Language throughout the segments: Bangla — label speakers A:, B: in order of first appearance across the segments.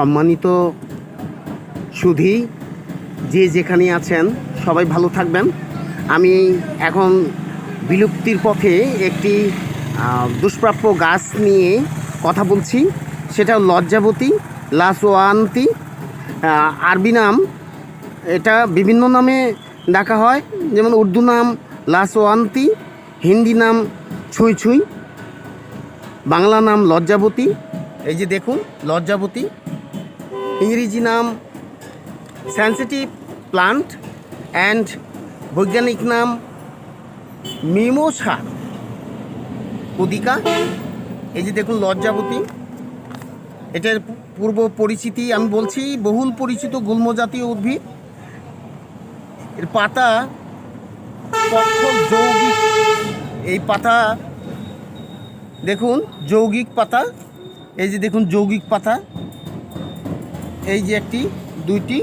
A: সম্মানিত সুধি, যে যেখানে আছেন, সবাই ভালো থাকবেন। আমি এখন বিলুপ্তির পথে একটি দুষ্প্রাপ্য গাছ নিয়ে কথা বলছি। সেটা লজ্জাবতী লাসোয়ান্তি আরবি নাম, এটা বিভিন্ন নামে ডাকা হয়। যেমন উর্দু নাম লাসোয়ান্তি হিন্দি নাম ছুঁই ছুঁই, বাংলা নাম লজ্জাবতী। এই যে দেখুন, লজ্জাবতী। ইংরেজি নাম সেন্সিটিভ প্লান্ট অ্যান্ড বৈজ্ঞানিক নাম মিমোসা উদিকা, এই যে দেখুন লজ্জাবতী। এটার পূর্ব পরিচিতি আমি বলছি, বহুল পরিচিত গুল্ম জাতীয় উদ্ভিদ। এর পাতা যৌগিক। এই পাতা, দেখুন, যৌগিক পাতা। এই যে দেখুন, যৌগিক পাতা। এই যে একটি, দুইটি,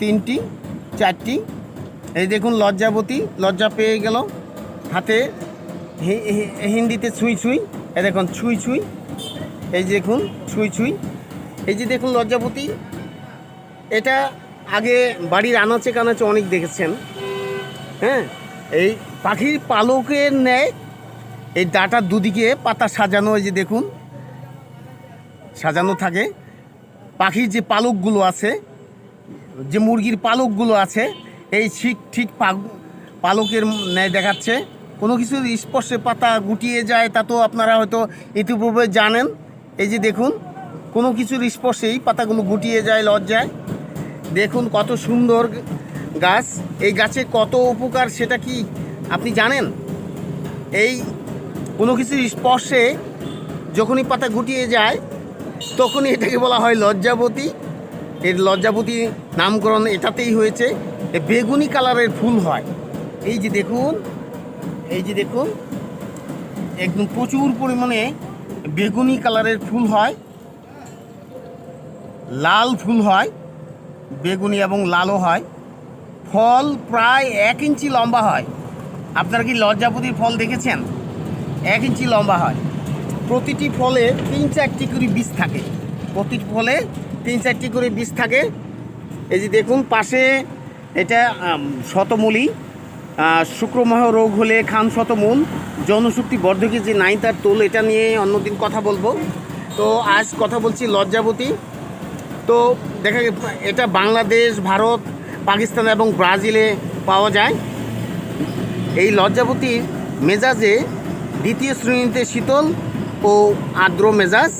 A: তিনটি, চারটি। এই দেখুন, লজ্জাবতী, লজ্জা পেয়ে গেল। হাতে হিন্দিতে ছুঁই ছুঁই। এই দেখুন, ছুঁই ছুঁই। এই যে দেখুন, ছুঁই ছুঁই। এই যে দেখুন লজ্জাপতি এটা আগে বাড়ির আনাচে কানাচে অনেক দেখেছেন। হ্যাঁ এই পাখির পালকের ন্যায় এই ডাটার দুদিকে পাতা সাজানো, এই যে দেখুন, সাজানো থাকে। পাখির যে পালকগুলো আছে, যে মুরগির পালকগুলো আছে, এই ঠিক ঠিক পালকের ন্যায় দেখাচ্ছে। কোনো কিছুর স্পর্শে পাতা গুটিয়ে যায়, তা তো আপনারা হয়তো ইতিপূর্বে জানেন। এই যে দেখুন, কোনো কিছুর স্পর্শেই পাতাগুলো গুটিয়ে যায়, লজ্জায়। দেখুন কত সুন্দর গাছ। এই গাছে কত উপকার সেটা কি আপনি জানেন? এই কোনো কিছুর স্পর্শে যখনই পাতা গুটিয়ে যায় তখনই এটাকে বলা হয় লজ্জাবতী। এর লজ্জাবতী নামকরণ এটাতেই হয়েছে। বেগুনি কালারের ফুল হয়। এই যে দেখুন, এই যে দেখুন, একদম প্রচুর পরিমাণে বেগুনি কালারের ফুল হয়। লাল ফুল হয়, বেগুনি এবং লালও হয়। ফল প্রায় এক ইঞ্চি লম্বা হয়। আপনারা কি লজ্জাপতির ফল দেখেছেন? এক ইঞ্চি লম্বা হয়। প্রতিটি ফলে তিন চারটি করে বীজ থাকে। প্রতিটি ফলে তিন চারটি করে বীজ থাকে। এই যে দেখুন পাশে এটা শতমূলী আহ, রোগ হলে খান শতমূল জনশক্তি বর্ধকের যে নাই তার তোল এটা নিয়ে অন্যদিন কথা বলব। তো আজ কথা বলছি লজ্জাবতী। তো দেখা এটা বাংলাদেশ ভারত পাকিস্তান এবং ব্রাজিলে পাওয়া যায়। এই লজ্জাবতীর মেজাজে দ্বিতীয় শ্রেণীতে শীতল ও আর্দ্র মেজাজ